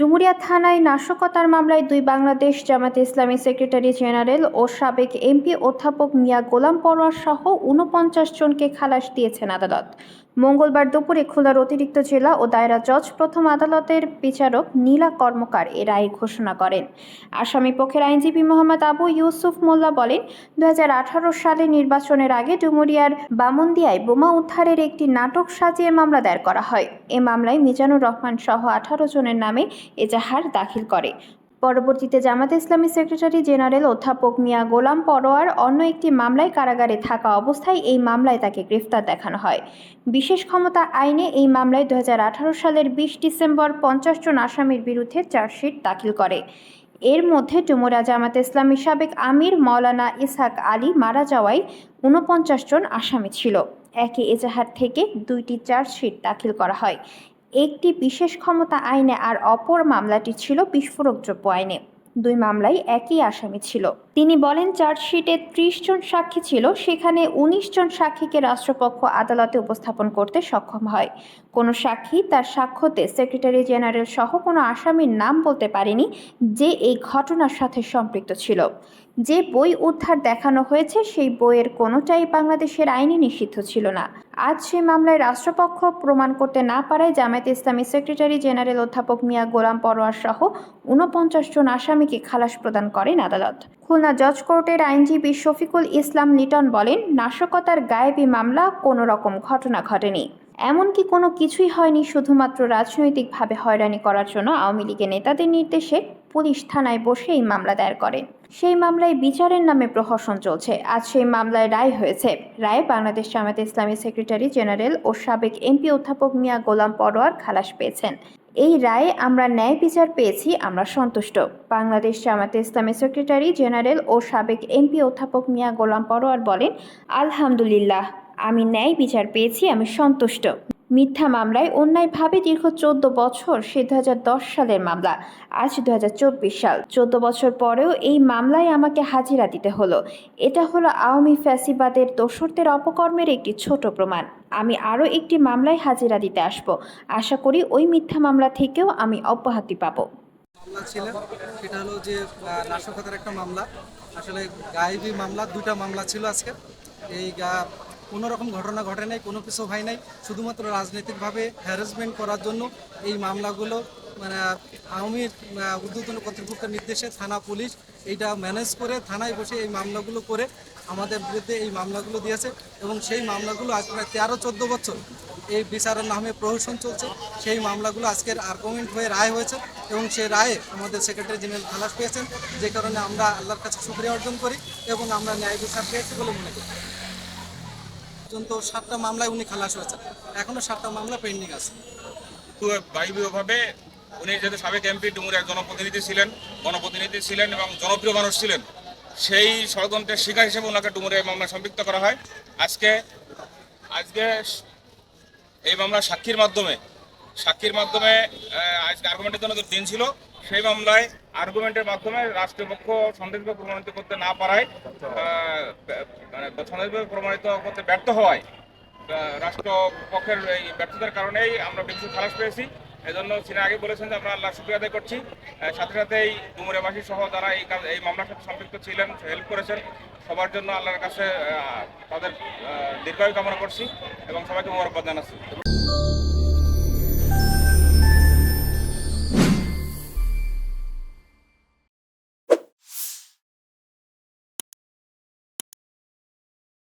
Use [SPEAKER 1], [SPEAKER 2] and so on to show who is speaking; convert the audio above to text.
[SPEAKER 1] ডুমুরিয়া থানায় নাশকতার মামলায় দুই বাংলাদেশ জামাতে ইসলামী সেক্রেটারি জেনারেল ও সাবেক এমপি অধ্যাপক মিয়া গোলাম পরোয়ার সহ উনপঞ্চাশ জনকে খালাস দিয়েছেন আদালত। মঙ্গলবার দুপুরে খুলনার অতিরিক্ত জেলা ও দায়রা জজ প্রথম আদালতের বিচারক নীলা কর্মকার এ রায় ঘোষণা করেন। আসামি পক্ষের আইনজীবী মোহাম্মদ আবু ইউসুফ মোল্লা বলেন দু সালে নির্বাচনের আগে ডুমুরিয়ার বামন্দিয়ায় বোমা উদ্ধারের একটি নাটক সাজিয়ে মামলা দায়ের করা হয়। এ মামলায় মিজানুর রহমান সহ আঠারো জনের নামে এজাহার দাখিল করে। পরবর্তীতে জামাত ইসলামী সেক্রেটারি জেনারেল অধ্যাপক মিয়া গোলাম পরোয়ার অন্য একটি মামলায় কারাগারে থাকা অবস্থায় এই মামলায় তাকে গ্রেফতার দেখানো হয়। বিশেষ ক্ষমতা আইনে এই মামলায় দু হাজার আঠারো সালের বিশ ডিসেম্বর পঞ্চাশ জন আসামির বিরুদ্ধে চার্জশিট দাখিল করে। এর মধ্যে ডুমুরা জামাত ইসলামী সাবেক আমির মাওলানা ইসহাক আলী মারা যাওয়ায় ঊনপঞ্চাশ জন আসামি ছিল। একই এজাহার থেকে দুইটি চার্জশিট দাখিল করা হয়। একটি বিশেষ ক্ষমতা আইনে আর অপর মামলাটি ছিল বিস্ফোরকদ্রব্য আইনে। দুই মামলাই একই আসামি ছিল। তিনি বলেন, চার্জশিটে ত্রিশ জন সাক্ষী ছিল, সেখানে উনিশ জন সাক্ষীকে রাষ্ট্রপক্ষ আদালতে উপস্থাপন করতে সক্ষম হয়। কোনো সাক্ষী তার সাক্ষ্যতে সেক্রেটারি জেনারেল সহ কোনো আসামির নাম বলতে পারেনি, যে এই ঘটনার সাথে সম্পৃক্ত ছিল। যে বই উদ্ধার দেখানো হয়েছে, সেই বইয়ের কোনোটাই বাংলাদেশের আইনে নিষিদ্ধ ছিল না। আজ সেই মামলায় রাষ্ট্রপক্ষ প্রমাণ করতে না পারায় জামায়াত ইসলামী সেক্রেটারি জেনারেল অধ্যাপক মিয়া গোলাম পরোয়ার সহ ঊনপঞ্চাশ জন আসামিকে খালাস প্রদান করেন আদালত। খুলনা জজ কোর্টের আইনজীবী শফিকুল ইসলাম লিটন বলেন, নাশকতার গায়েবী মামলা কোনো রকম ঘটনা ঘটেনি। এমনকি কোনো কিছুই হয়নি শুধুমাত্র রাজনৈতিকভাবে হয়রানি করার জন্য আওয়ামী লীগের নেতাদের নির্দেশে পুলিশ থানায় বসে এই মামলা দায়ের করেন সেই মামলায় বিচারের নামে প্রহসন চলছে। আজ সেই মামলায় রায় হয়েছে। রায়ে বাংলাদেশ জামাত ইসলামী সেক্রেটারি জেনারেল ও সাবেক এমপি অধ্যাপক মিয়া গোলাম পরোয়ার খালাস পেয়েছেন। এই রায়ে আমরা ন্যায় বিচার পেয়েছি, আমরা সন্তুষ্ট। বাংলাদেশ জামাতে ইসলামী সেক্রেটারি জেনারেল ও সাবেক এমপি অধ্যাপক মিয়া গোলাম পরোয়ার বলেন, আলহামদুলিল্লাহ, আমি ন্যায় বিচার পেয়েছি, আমি সন্তুষ্ট। মিথ্যা মামলায় অন্যায়ভাবে দীর্ঘ চোদ্দ বছর সে দু সালের মামলা, আজ দুহাজার চব্বিশ সাল। চোদ্দ বছর পরেও এই মামলায় আমাকে হাজিরা দিতে হলো। এটা হলো আওয়ামী ফ্যাসিবাদের দোসরদের অপকর্মের একটি ছোট প্রমাণ। আমি আরও একটি মামলায় হাজিরা দিতে আসব। আশা করি ওই মিথ্যা মামলা থেকেও আমি অব্যাহতি পাবো।
[SPEAKER 2] মামলা নাশকতার একটা মামলা। আসলে গায়েবী মামলা দুটা মামলা ছিল আজকে। এই কোনো রকম ঘটনা ঘটে নাই, কোনো কিছু হয় নাই। শুধুমাত্র রাজনৈতিকভাবে হ্যারাসমেন্ট করার জন্য এই মামলাগুলো মানে আওয়ামী ঊর্ধ্বতন কর্তৃপক্ষের নির্দেশে থানা পুলিশ এইটা ম্যানেজ করে থানায় বসে এই মামলাগুলো করে আমাদের বিরুদ্ধে এই মামলাগুলো দিয়েছে এবং সেই মামলাগুলো আজ প্রায় তেরো, চোদ্দ বছর এই বিচারের নামে প্রহসন চলছে। সেই মামলাগুলো আজকের আর্গুমেন্ট হয়ে রায় হয়েছে এবং সেই রায়ে আমাদের সেক্রেটারি জেনারেল খালাস পেয়েছেন। যে কারণে আমরা আল্লাহর কাছে সুক্রিয়া অর্জন করি এবং আমরা ন্যায় বিচার পেয়েছি বলে মনে করি। পর্যন্ত সাতটা মামলায় উনি খালাস হয়েছেন। এখনও সাতটা মামলা পেন্ডিং আছে।
[SPEAKER 3] বায়বীয়ভাবে উনি যেহেতু সাবেক এমপি, ডুমুর এক জনপ্রতিনিধি ছিলেন, গণপ্রতিনিধি ছিলেন এবং জনপ্রিয় মানুষ ছিলেন, সেই ষড়যন্ত্রের শিকার হিসেবে ওনাকে ডুমুরে এই মামলায় সম্পৃক্ত করা হয়। আজকে আজকে এই মামলা সাক্ষীর মাধ্যমে সাক্ষীর মাধ্যমে আজকে আর্গুমেন্টের জন্য দিন ছিল, সেই মামলায় আর্গুমেন্টের মাধ্যমে রাষ্ট্রপক্ষ সন্দেহভাবে প্রমাণিত করতে না পারায় মানে প্রমাণিত করতে ব্যর্থ হওয়ায় রাষ্ট্রপক্ষের এই ব্যর্থতার কারণেই আমরা বেশি খালাস পেয়েছি। এজন্য সিনা আগে বলেছেন যে আমরা আল্লাহ শুক্রিয়া আদায় করছি। সাথে সাথে সাথেই ডুমুরিয়াবাসী সহ যারা এই কাজ এই মামলার সাথে সম্পৃক্ত ছিলেন হেল্প করেছেন, সবার জন্য আল্লাহর কাছে তাদের দীর্ঘায়ু কামনা করছি এবং সবাইকে মোবারকবাদ জানাচ্ছি।